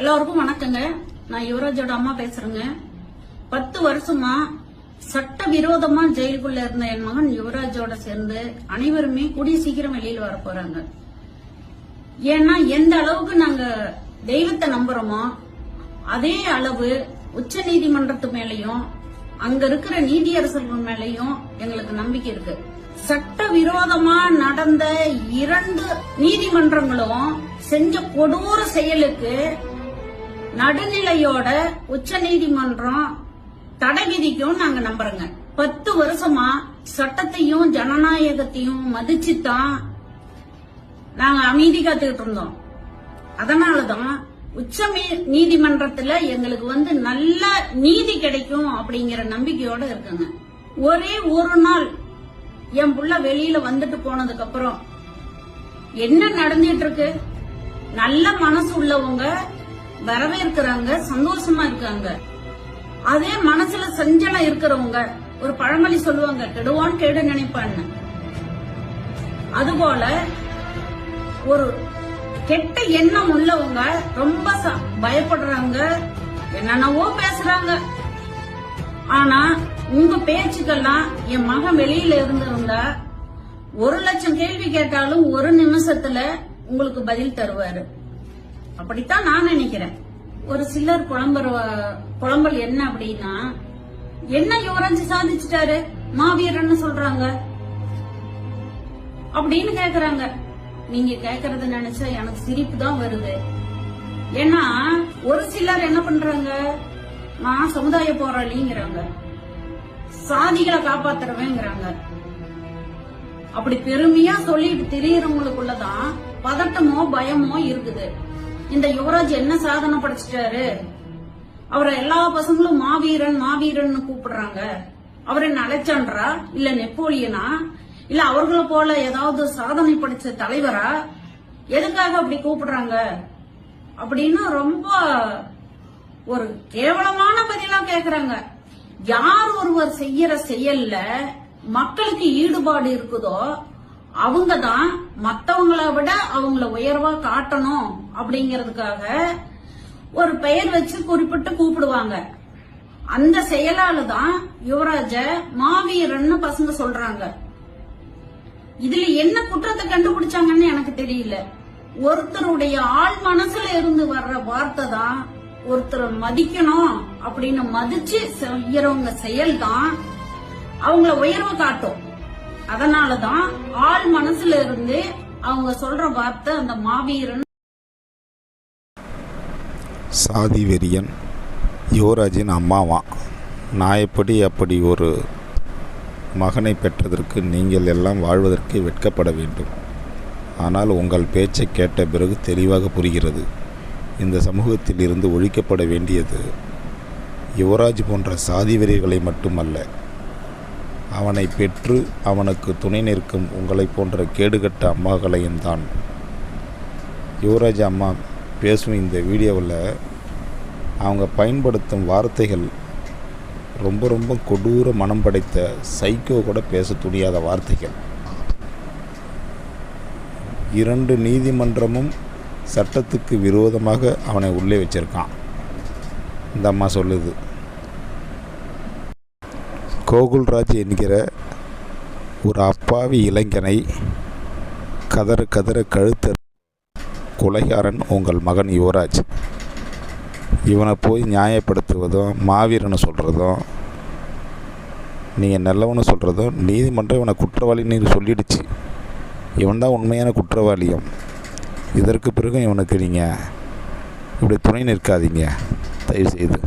எல்லாருக்கும் வணக்கங்க. நான் யுவராஜோட அம்மா பேசுறேங்க. பத்து வருஷமா சட்ட விரோதமா ஜெயிலுக்குள்ள இருந்த என் மகன் யுவராஜோட சேர்ந்து அனைவருமே கூடிய சீக்கிரம் வெளியில வர போறாங்க. ஏன்னா எந்த அளவுக்கு நாங்க தெய்வத்தை நம்புறோமோ அதே அளவு உச்ச நீதிமன்றத்து மேலையும் அங்க இருக்கிற நீதியரசர்கள் மேலையும் எங்களுக்கு நம்பிக்கை இருக்கு. சட்ட விரோதமா நடந்த இரண்டு நீதிமன்றங்களும் செஞ்ச கொடூர செயலுக்கு நடுநிலையோட உச்ச நீதிமன்றம் தடை விதிக்கும் நாங்க நம்புறோங்க. பத்து வருஷமா சட்டத்தையும் ஜனநாயகத்தையும் மதிச்சுதான் நாங்க அமைதி காத்துக்கிட்டு இருந்தோம். அதனாலதான் உச்ச நீதிமன்றத்துல எங்களுக்கு வந்து நல்ல நீதி கிடைக்கும் அப்படிங்கிற நம்பிக்கையோட இருக்குங்க. ஒரே ஒரு நாள் என் புள்ள வெளியில வந்துட்டு போனதுக்கு அப்புறம் என்ன நடந்துட்டு இருக்கு? நல்ல மனசு உள்ளவங்க வரவேற்கிறாங்க சந்தோஷமா இருக்காங்க. அதே மனசுல சஞ்சலம் இருக்கிறவங்க ஒரு பழமொழி சொல்லுவாங்க கெடுவான் கெடு நினைப்பான்னு. அதுபோல ஒரு கெட்ட எண்ணம் உள்ளவங்க ரொம்ப ச- பயப்படுறாங்க என்னென்னவோ பேசுறாங்க. ஆனா உங்க பேச்சுக்கெல்லாம் என் மகன் வெளியில இருந்திருந்தா ஒரு லட்சம் கேள்வி கேட்டாலும் ஒரு நிமிஷத்துல உங்களுக்கு பதில் தருவாரு. அப்படித்தான் நான் நினைக்கிறேன். ஒரு சிலர் புலம்புற புலம்பல் என்ன அப்படின்னா என்ன யுவராஜ் சாதிச்சிட்டாரு? மாவீரன்னு சொல்றாங்க. அப்படின்னு கேக்குறாங்க. நீங்க கேக்குறத நினைச்சா எனக்கு சிரிப்பு தான் வருது. ஏன்னா ஒரு சிலர் என்ன பண்றாங்க? நான் சமுதாய போராளிங்கிறாங்க. சாதிகளை காப்பாத்துறவேங்கிறாங்க. அப்படி பெருமையா சொல்லிட்டு தெரியறவங்களுக்குள்ளதான் பதட்டமோ பயமோ இருக்குது. இந்த யுவராஜ் என்ன சாதனை படைச்சிட்டாரு? அவரை எல்லா பசங்களும் மாவீரன் மாவீரன் கூப்பிடுறாங்க. அவர் என்ன அலெக்சாண்டரா? இல்ல நெப்போலியனா? இல்ல அவர்களை போல ஏதாவது சாதனை படிச்ச தலைவரா? எதுக்காக அப்படி கூப்பிடுறாங்க? அப்படின்னு ரொம்ப ஒரு கேவலமான பதிலா கேக்குறாங்க. யார் ஒருவர் செய்யற செயல்ல மக்களுக்கு ஈடுபாடு இருக்குதோ அவங்க தான் மத்தவங்கள விட அவங்கள உயர்வா காட்டணும் அப்படிங்கறதுக்காக ஒரு பெயர் வச்சு குறிப்பிட்டு கூப்பிடுவாங்க. அந்த செயலால தான் யுவராஜ மாவீரன்னு பசங்க சொல்றாங்க. இதுல என்ன குற்றத்தை கண்டுபிடிச்சாங்கன்னு எனக்கு தெரியல. ஒருத்தருடைய ஆள் மனசுல இருந்து வர்ற வார்த்தை தான் ஒருத்தரை மதிக்கணும் அப்படின்னு மதிச்சு செய்யறவங்க செயல் தான் அவங்கள உயர்வு காட்டும். அதனாலதான் ஆள் மனசுல இருந்து அவங்க சொல்ற வார்த்தை அந்த மாவீரன். சாதி வெறியன் யுவராஜின் அம்மாவா? நான் எப்படி அப்படி ஒரு மகனை பெற்றதற்கு நீங்கள் எல்லாம் வாழ்வதற்கு வெட்கப்பட வேண்டும். ஆனால் உங்கள் பேச்சை கேட்ட பிறகு தெளிவாக புரிகிறது. இந்த சமூகத்தில் இருந்து ஒழிக்கப்பட வேண்டியது யுவராஜ் போன்ற சாதி வெறிகளை மட்டுமல்ல அவனை பெற்று அவனுக்கு துணை நிற்கும் உங்களைப் போன்ற கேடுகட்ட அம்மாக்களையும் தான். யுவராஜ் அம்மா பேசும் இந்த வீடியோவில் அவங்க பயன்படுத்தும் வார்த்தைகள் ரொம்ப ரொம்ப கொடூர மனம் படைத்த சைக்கோ கூட பேச துணியாத வார்த்தைகள். இரண்டு நீதிமன்றமும் சட்டத்துக்கு விரோதமாக அவனை உள்ளே வச்சிருக்கான். இந்த அம்மா சொல்லுது. கோகுல்ராஜ் என்கிற ஒரு அப்பாவி இளைஞனை கதற கதற கழுத்த கொலைகாரன் உங்கள் மகன் யுவராஜ். இவனை போய் நியாயப்படுத்துவதும் மாவீரன்னு சொல்கிறதும் நீங்கள் நல்லவனு சொல்கிறதும் நீதிமன்றம் இவனை குற்றவாளின்னு சொல்லிடுச்சு. இவன் தான் உண்மையான குற்றவாளியும். இதற்கு பிறகு இவனுக்கு நீங்கள் இப்படி துணை நிற்காதீங்க. தயவுசெய்து.